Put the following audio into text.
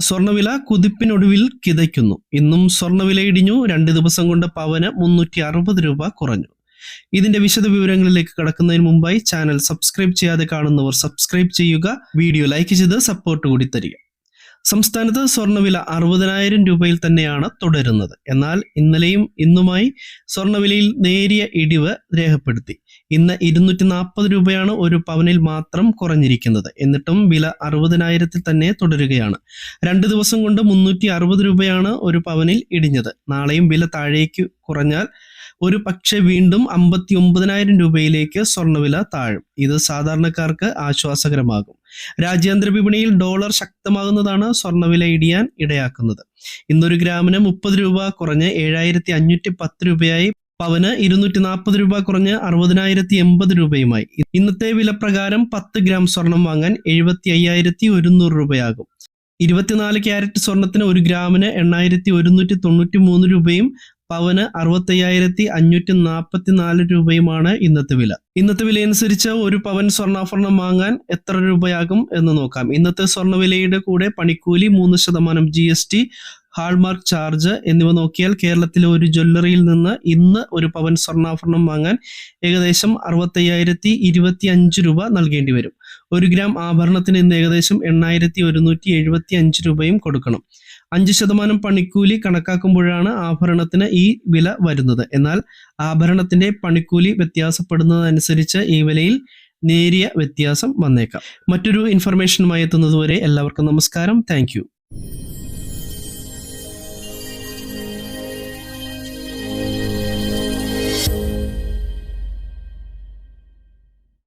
സ്വർണവില കുതിപ്പിനൊടുവിൽ കിതയ്ക്കുന്നു. ഇന്നും സ്വർണവില ഇടിഞ്ഞു. രണ്ട് ദിവസം കൊണ്ട് പവന് മുന്നൂറ്റി അറുപത് രൂപ കുറഞ്ഞു. ഇതിന്റെ വിശദ വിവരങ്ങളിലേക്ക് കടക്കുന്നതിന് മുമ്പായി ചാനൽ സബ്സ്ക്രൈബ് ചെയ്യാതെ കാണുന്നവർ സബ്സ്ക്രൈബ് ചെയ്യുക. വീഡിയോ ലൈക്ക് ചെയ്ത് സപ്പോർട്ട് കൂടി തരിക. സംസ്ഥാനത്ത് സ്വർണവില അറുപതിനായിരം രൂപയിൽ തന്നെയാണ് തുടരുന്നത്. എന്നാൽ ഇന്നലെയും ഇന്നുമായി സ്വർണവിലയിൽ നേരിയ ഇടിവ് രേഖപ്പെടുത്തി. ഇന്ന് ഇരുന്നൂറ്റി നാൽപ്പത് രൂപയാണ് ഒരു പവനിൽ മാത്രം കുറഞ്ഞിരിക്കുന്നത്. എന്നിട്ടും വില അറുപതിനായിരത്തിൽ തന്നെ തുടരുകയാണ്. രണ്ട് ദിവസം കൊണ്ട് മുന്നൂറ്റി അറുപത് രൂപയാണ് ഒരു പവനിൽ ഇടിഞ്ഞത്. നാളെയും വില താഴേക്ക് കുറഞ്ഞാൽ ഒരു പക്ഷേ വീണ്ടും അമ്പത്തി ഒമ്പതിനായിരം രൂപയിലേക്ക് സ്വർണവില താഴും. ഇത് സാധാരണക്കാർക്ക് ആശ്വാസകരമാകും. രാജ്യാന്തര വിപണിയിൽ ഡോളർ ശക്തമാകുന്നതാണ് സ്വർണവില ഇടിയാൻ ഇടയാക്കുന്നത്. ഇന്നൊരു ഗ്രാമിന് മുപ്പത് രൂപ കുറഞ്ഞ് ഏഴായിരത്തി അഞ്ഞൂറ്റി പത്ത് രൂപയായി പവന് ഇരുന്നൂറ്റി നാൽപ്പത് രൂപ കുറഞ്ഞ് അറുപതിനായിരത്തി എൺപത് രൂപയുമായി. ഇന്നത്തെ വില പ്രകാരം പത്ത് ഗ്രാം സ്വർണം വാങ്ങാൻ എഴുപത്തി അയ്യായിരത്തി ഒരുന്നൂറ് രൂപയാകും. ഇരുപത്തിനാല് ക്യാരറ്റ് സ്വർണത്തിന് ഒരു ഗ്രാമിന് എണ്ണായിരത്തി ഒരുന്നൂറ്റി തൊണ്ണൂറ്റി മൂന്ന് രൂപയും പവന് അറുപത്തയ്യായിരത്തി അഞ്ഞൂറ്റി നാൽപ്പത്തി നാല് രൂപയുമാണ് ഇന്നത്തെ വില. ഇന്നത്തെ വില അനുസരിച്ച് ഒരു പവൻ സ്വർണാഭരണം വാങ്ങാൻ എത്ര രൂപയാകും എന്ന് നോക്കാം. ഇന്നത്തെ സ്വർണവിലയുടെ കൂടെ പണിക്കൂലി മൂന്ന് ശതമാനം G S T hallmark charge എന്നിവ നോക്കിയാൽ കേരളത്തിലെ ഒരു ജ്വല്ലറിയിൽ നിന്ന് ഇന്ന് ഒരു പവൻ സ്വർണാഭരണം വാങ്ങാൻ ഏകദേശം അറുപത്തയ്യായിരത്തി ഇരുപത്തി അഞ്ച് രൂപ നൽകേണ്ടി വരും. ഒരു ഗ്രാം ആഭരണത്തിന് ഇന്ന് ഏകദേശം എണ്ണായിരത്തി ഒരുന്നൂറ്റി എഴുപത്തി അഞ്ച് രൂപയും കൊടുക്കണം. അഞ്ച് ശതമാനം പണിക്കൂലി കണക്കാക്കുമ്പോഴാണ് ആഭരണത്തിന് ഈ വില വരുന്നത്. എന്നാൽ ആഭരണത്തിന്റെ പണിക്കൂലി വ്യത്യാസപ്പെടുന്നതനുസരിച്ച് ഈ വിലയിൽ നേരിയ വ്യത്യാസം വന്നേക്കാം. മറ്റൊരു ഇൻഫർമേഷനുമായി എത്തുന്നതുവരെ എല്ലാവർക്കും നമസ്കാരം. താങ്ക്